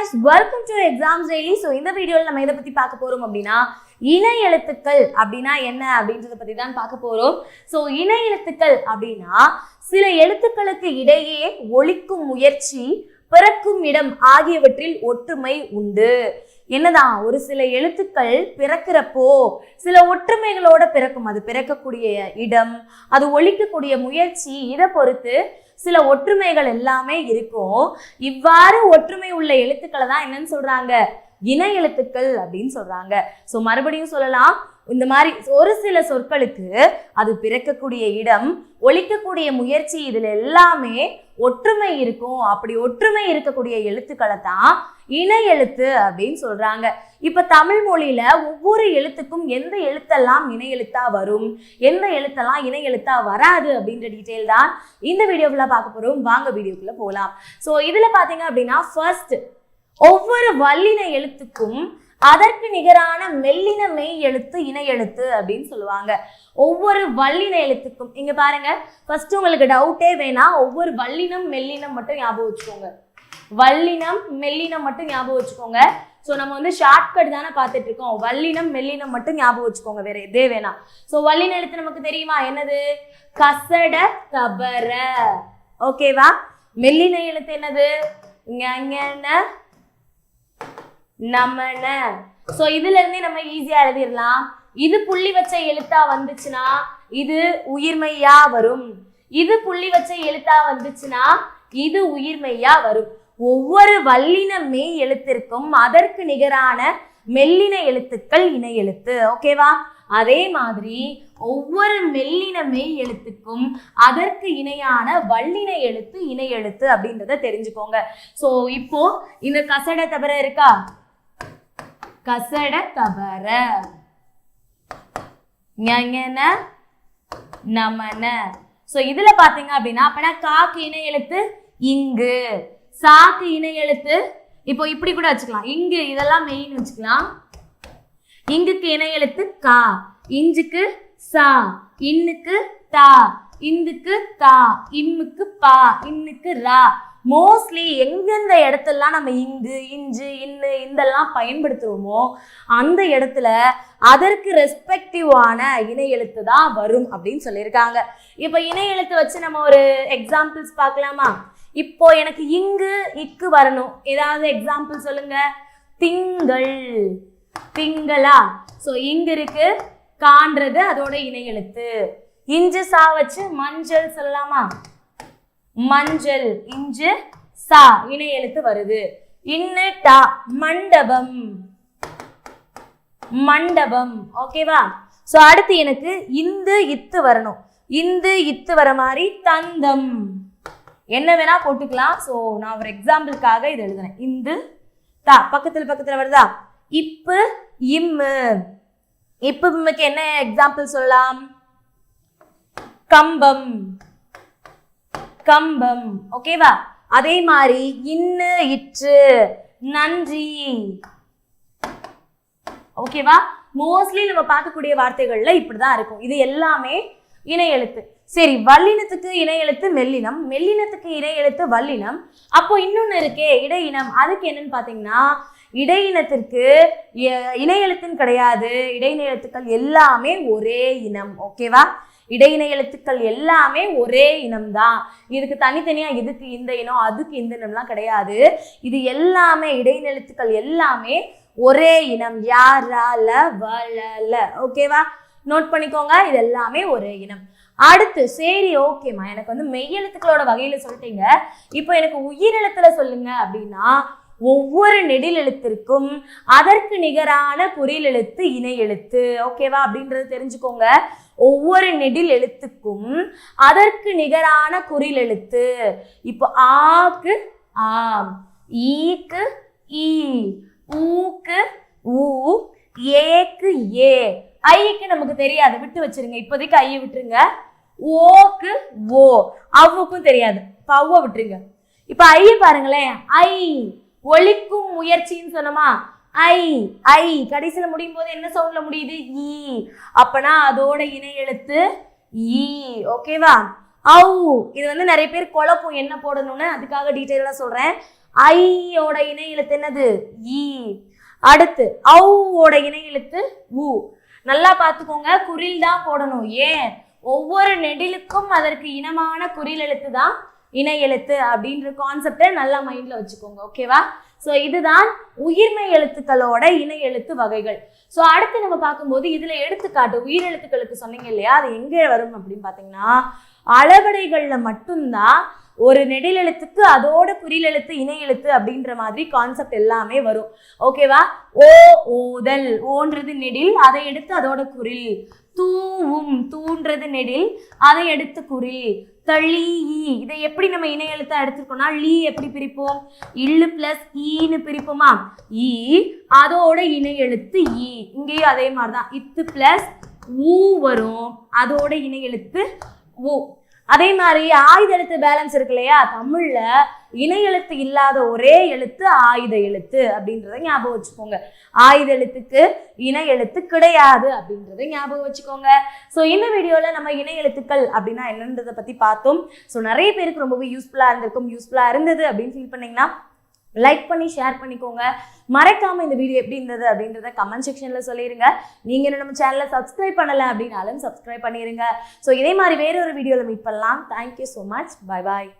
Guys welcome to exams daily so இந்த வீடியோவில் நம்ம இதை பற்றி பார்க்க போகிறோம் அப்படின்னா இணை எழுத்துக்கள் அப்படின்னா என்ன அப்படின்றத பற்றி தான் பார்க்க போகிறோம் ஸோ இணை எழுத்துக்கள் அப்படின்னா சில எழுத்துக்களுக்கு இடையே ஒழிக்கும் முயற்சி பிறக்கும் இடம் ஆகியவற்றில் ஒற்றுமை உண்டு. என்னதான்? ஒரு சில எழுத்துக்கள் பிறக்கிறப்போ சில ஒற்றுமைகளோட பிறக்கும். அது பிறக்கக்கூடிய இடம் அது ஒழிக்கக்கூடிய முயற்சி இதை பொறுத்து சில ஒற்றுமைகள் எல்லாமே இருக்கும். இவ்வாறு ஒற்றுமை உள்ள எழுத்துக்களை தான் என்னன்னு சொல்றாங்க? இன எழுத்துக்கள் அப்படின்னு சொல்றாங்க. ஸோ மறுபடியும் சொல்லலாம். இந்த மாதிரி ஒரு சில சொற்களுக்கு அது பிறக்கக்கூடிய இடம் ஒழிக்கக்கூடிய முயற்சி இதில் எல்லாமே ஒற்றுமை இருக்கும். அப்படி ஒற்றுமை இருக்கக்கூடிய எழுத்துக்களை தான் இன எழுத்து அப்படின்னு சொல்றாங்க. இப்ப தமிழ் மொழியில ஒவ்வொரு எழுத்துக்கும் எந்த எழுத்தெல்லாம் இணை எழுத்தா வரும் எந்த எழுத்தெல்லாம் இணை எழுத்தா வராது அப்படின்ற டீட்டெயில் தான் இந்த வீடியோக்குள்ள பார்க்க போறோம். வாங்க வீடியோக்குள்ள போகலாம் ஸோ இதுல பாத்தீங்க அப்படின்னா ஃபர்ஸ்ட் ஒவ்வொரு வல்லின எழுத்துக்கும் அதற்கு நிகரான மெல்லின மெய் எழுத்து இணை எழுத்து அப்படின்னு சொல்லுவாங்க. ஒவ்வொரு வல்லின எழுத்துக்கும் இங்க பாருங்க ஃபர்ஸ்ட் உங்களுக்கு டவுட்டே வேணாம் ஒவ்வொரு வல்லினம் மெல்லினம் மட்டும் ஞாபகம் வச்சுக்கோங்க. வல்லினம் மெல்லினம் மட்டும் ஞாபகம் வச்சுக்கோங்க. ஸோ நம்ம வந்து ஷார்ட்கட் தானே பார்த்துட்டு இருக்கோம். வல்லினம் மெல்லினம் மட்டும் ஞாபகம் வச்சுக்கோங்க வேற இதே வேணாம் ஸோ வல்லின எழுத்து நமக்கு தெரியுமா? என்னது? கசட கபர ஓகேவா மெல்லின எழுத்து என்னது? நமன. ஸோ இதுல இருந்தே நம்ம ஈஸியா எழுதிடலாம் இது புள்ளி வச்ச எழுத்தா வந்துச்சுன்னா இது உயிர்மையா வரும். இது புள்ளி வச்ச எழுத்தா வந்துச்சுன்னா இது உயிர்மையா வரும். ஒவ்வொரு வல்லின மெய் எழுத்திற்கும் அதற்கு நிகரான மெல்லின எழுத்துக்கள் இணை எழுத்து. ஓகேவா அதே மாதிரி ஒவ்வொரு மெல்லின மெய் எழுத்துக்கும் அதற்கு இணையான வல்லின எழுத்து இணை எழுத்து அப்படின்றத தெரிஞ்சுக்கோங்க. ஸோ இப்போ இந்த கசட தவிர இருக்கா? கசட தவற ஞஞன நமன. ஸோ இதுல பாத்தீங்க அப்படின்னா அப்பனா காக்கு இணை எழுத்து இங்கு. சாக்கு இணை எழுத்து இப்போ இப்படி கூட வச்சுக்கலாம். இங்கு இதெல்லாம் மெயின் வச்சுக்கலாம். இங்குக்கு இணை எழுத்து கா. இஞ்சுக்கு சா. இன்னுக்கு தா. இந்துக்கு தா. இம்முக்கு பா. இன்னுக்கு ரா. மோஸ்ட்லி எங்கெந்த இடத்துலலாம் நம்ம இங்கு இஞ்சு இன்னு இந்தெல்லாம் பயன்படுத்துகிறோமோ அந்த இடத்துல அதற்கு ரெஸ்பெக்டிவான இணை எழுத்து தான் வரும் அப்படின்னு சொல்லியிருக்காங்க. இப்போ இணை எழுத்து வச்சு நம்ம ஒரு எக்ஸாம்பிள்ஸ் பார்க்கலாமா? இப்போ எனக்கு இங்கு இக்கு வரணும். ஏதாவது எக்ஸாம்பிள் சொல்லுங்க. திங்கள். திங்களா? ஸோ இங்கு இருக்கு காண்றது அதோட இணை எழுத்து. இஞ்சு சா வச்சு மஞ்சள் சொல்லலாமா? மஞ்சள் இஞ்சு சா இணை எழுத்து வருது. இன்னு டா மண்டபம். மண்டபம். ஓகேவா சோ அடுத்து எனக்கு இந்து இத்து வரணும். இந்து இத்து வர மாதிரி தந்தம். என்ன வேணா போட்டுக்கலாம். ஸோ நான் ஒரு எக்ஸாம்பிளுக்காக இது எழுதுனேன் இந்து தா பக்கத்துல பக்கத்துல வருதா? இப்பு இம்மு. இப்பு இம்முக்கு என்ன எக்ஸாம்பிள் சொல்லலாம்? கம்பம். கம்பம். ஓகேவா அதே மாதிரி இன்னு இற்று நன்றி. ஓகேவா மோஸ்ட்லி நம்ம பார்க்கக்கூடிய வார்த்தைகள்ல இப்படிதான் இருக்கும். இது எல்லாமே இணை எழுத்து சரி வல்லினத்துக்கு இணை எழுத்து மெல்லினம். மெல்லினத்துக்கு இணை எழுத்து வல்லினம். அப்போ இன்னொன்னு இருக்கே இடையினம். அதுக்கு என்னன்னு பார்த்தீங்கன்னா இடையினத்திற்கு எ- இணை எழுத்துன்னு கிடையாது இடைநிலத்துக்கள் எல்லாமே ஒரே இனம். ஓகேவா இடையின எழுத்துக்கள் எல்லாமே ஒரே இனம்தான் இதுக்கு தனித்தனியா இதுக்கு இந்த இனம் அதுக்கு இந்த இனம்லாம் கிடையாது. இது எல்லாமே இடையின எழுத்துக்கள் எல்லாமே ஒரே இனம். யாரால வளல. ஓகேவா நோட் பண்ணிக்கோங்க இது எல்லாமே ஒரே இனம். அடுத்து சரி ஓகேம்மா எனக்கு வந்து மெய்யெழுத்துக்களோட வகையில சொல்லிட்டீங்க. இப்போ எனக்கு உயிரெழுத்துல சொல்லுங்க அப்படின்னா ஒவ்வொரு நெடில் எழுத்திற்கும் அதற்கு நிகரான குறில் எழுத்து இணை எழுத்து ஓகேவா அப்படின்றது தெரிஞ்சுக்கோங்க. ஒவ்வொரு நெடில் எழுத்துக்கும் அதற்கு நிகரான குறில் எழுத்து இப்போ ஆக்கு ஆம். ஈக்கு ஈ. ஊக்கு ஊ. ஏக்கு ஏ. ஐக்கு நமக்கு தெரியாது. விட்டு வச்சிருங்க. இப்போதைக்கு ஐயை விட்டுருங்க. ஓக்கு ஓ. அவ்வுக்கும் தெரியாது. இப்போ அவ்வ விட்டுருங்க. இப்போ ஐய பாருங்களேன். ஐ. ஒழிக்கும் முயற்சின்னு சொன்னோமா? ஐ ஐ. கடைசியில் முடியும் போது என்ன சவுண்ட்ல முடியுது? ஈ. அப்பனா அதோட இணை எழுத்து ஈ. ஓகேவா ஔ. இது வந்து நிறைய பேர் குழப்பம் என்ன போடணும்னு அதுக்காக டீட்டெயிலாக சொல்றேன். ஐயோட இணை எழுத்து என்னது? ஈ. அடுத்து ஔவோட இணை எழுத்து உ. நல்லா பார்த்துக்கோங்க குறில் தான் போடணும். ஏன்? ஒவ்வொரு நெடிலுக்கும் அதற்கு இனமான குறில் எழுத்து தான் இணை எழுத்து அப்படின்ற கான்செப்டை நல்லா மைண்டில் வச்சுக்கோங்க ஓகேவா ஸோ இதுதான் உயிர்மை எழுத்துக்களோட இணை எழுத்து வகைகள். ஸோ அடுத்து நம்ம பார்க்கும்போது இதில் எடுத்துக்காட்டு உயிர் எழுத்துக்களுக்கு சொன்னீங்க இல்லையா? அது எங்கே வரும் அப்படின்னு பார்த்தீங்கன்னா அளவடைகளில் மட்டும்தான் ஒரு நெடில் எழுத்துக்கு அதோட குறில் எழுத்து இணை எழுத்து அப்படின்ற மாதிரி கான்செப்ட் எல்லாமே வரும். ஓகேவா ஓ ஓதல் ஓன்றது நெடில் அதை எடுத்து அதோட குறில். தூவும் தூன்றது நெடில் அதை எடுத்து குறில். தளி இதை எப்படி நம்ம இணை எழுத்தா எடுத்துருக்கோம்னா லீ எப்படி பிரிப்போம்? இல்லு பிளஸ் ஈன்னு பிரிப்போமா? ஈ. அதோட இணை எழுத்து ஈ. இங்கேயும் அதே மாதிரி தான் இத்து பிளஸ் ஊ வரும். அதோட இணை எழுத்து ஊ. அதே மாதிரி ஆயுத எழுத்து பேலன்ஸ் இருக்கு இல்லையா? தமிழ்ல இணை எழுத்து இல்லாத ஒரே எழுத்து ஆயுத எழுத்து அப்படின்றத ஞாபகம் வச்சுக்கோங்க. ஆயுத எழுத்துக்கு இணை எழுத்து கிடையாது அப்படின்றத ஞாபகம் வச்சுக்கோங்க. ஸோ இந்த வீடியோவில் நம்ம இணை எழுத்துக்கள் அப்படின்னா என்னன்றதை பற்றி பார்த்தோம். ஸோ நிறைய பேருக்கு ரொம்பவே யூஸ்ஃபுல்லாக இருந்திருக்கும் யூஸ்ஃபுல்லாக இருந்தது அப்படின்னு ஃபீல் பண்ணீங்கன்னா லைக் பண்ணி ஷேர் பண்ணிக்கோங்க. மறக்காமல் இந்த வீடியோ எப்படி இருந்தது அப்படின்றத கமெண்ட் செக்ஷனில் சொல்லிடுங்க நீங்கள் நம்ம சேனலை சப்ஸ்கிரைப் பண்ணலை அப்படின்னாலும் சப்ஸ்கிரைப் பண்ணிடுங்க ஸோ இதே மாதிரி வேற ஒரு வீடியோவில் மீட் பண்ணலாம். Thank you so much bye bye